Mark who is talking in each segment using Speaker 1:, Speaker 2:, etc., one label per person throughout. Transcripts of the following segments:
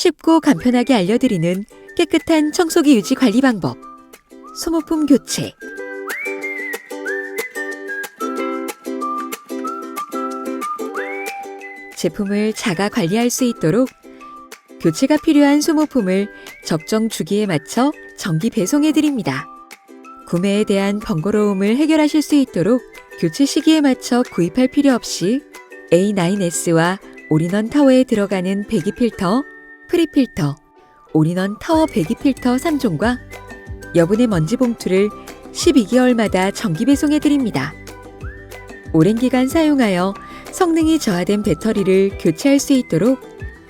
Speaker 1: 쉽고 간편하게 알려드리는 깨끗한 청소기 유지 관리 방법. 소모품 교체. 제품을 자가 관리할 수 있도록 교체가 필요한 소모품을 적정 주기에 맞춰 정기 배송해 드립니다. 구매에 대한 번거로움을 해결하실 수 있도록 교체 시기에 맞춰 구입할 필요 없이 A9S와 올인원 타워에 들어가는 배기 필터, 프리필터, 올인원 타워 배기 필터 3종과 여분의 먼지 봉투를 12개월마다 정기 배송해 드립니다. 오랜 기간 사용하여 성능이 저하된 배터리를 교체할 수 있도록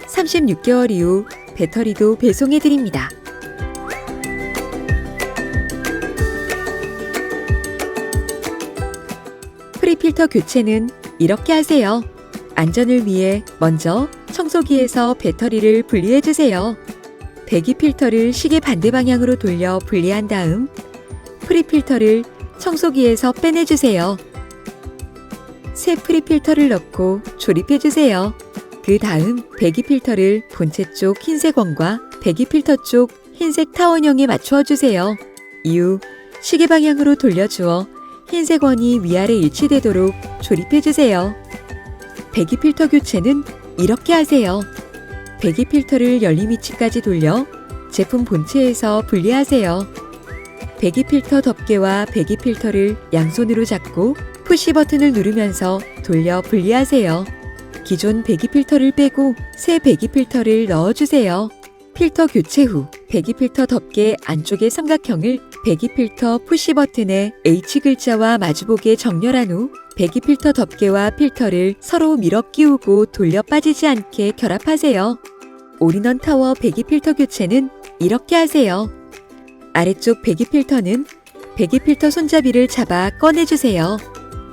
Speaker 1: 36개월 이후 배터리도 배송해 드립니다. 프리필터 교체는 이렇게 하세요. 안전을 위해 먼저 청소기에서 배터리를 분리해 주세요. 배기 필터를 시계 반대 방향으로 돌려 분리한 다음 프리 필터를 청소기에서 빼내 주세요. 새 프리 필터를 넣고 조립해 주세요. 그 다음 배기 필터를 본체 쪽 흰색 원과 배기 필터 쪽 흰색 타원형에 맞추어 주세요. 이후 시계 방향으로 돌려주어 흰색 원이 위아래 일치되도록 조립해 주세요. 배기 필터 교체는 이렇게 하세요. 배기 필터를 열림 위치까지 돌려 제품 본체에서 분리하세요. 배기 필터 덮개와 배기 필터를 양손으로 잡고 푸시 버튼을 누르면서 돌려 분리하세요. 기존 배기 필터를 빼고 새 배기 필터를 넣어주세요. 필터 교체 후 배기 필터 덮개 안쪽의 삼각형을 배기 필터 푸시 버튼에 H 글자와 마주보게 정렬한 후 배기 필터 덮개와 필터를 서로 밀어 끼우고 돌려 빠지지 않게 결합하세요. 올인원 타워 배기 필터 교체는 이렇게 하세요. 아래쪽 배기 필터는 배기 필터 손잡이를 잡아 꺼내주세요.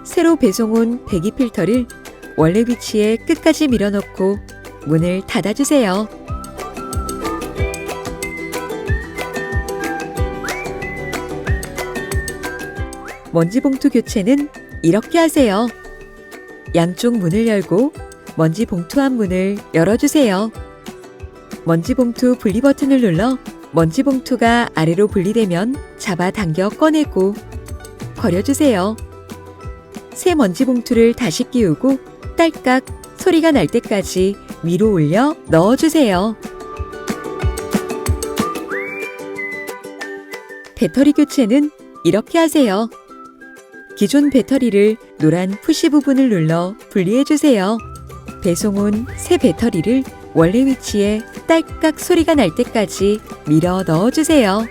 Speaker 1: 새로 배송 온 배기 필터를 원래 위치에 끝까지 밀어넣고 문을 닫아주세요. 먼지 봉투 교체는 이렇게 하세요. 양쪽 문을 열고 먼지 봉투 한 문을 열어주세요. 먼지 봉투 분리 버튼을 눌러 먼지 봉투가 아래로 분리되면 잡아 당겨 꺼내고 버려주세요. 새 먼지 봉투를 다시 끼우고 딸깍 소리가 날 때까지 위로 올려 넣어주세요. 배터리 교체는 이렇게 하세요. 기존 배터리를 노란 푸시 부분을 눌러 분리해주세요. 배송 온 새 배터리를 원래 위치에 딸깍 소리가 날 때까지 밀어 넣어주세요.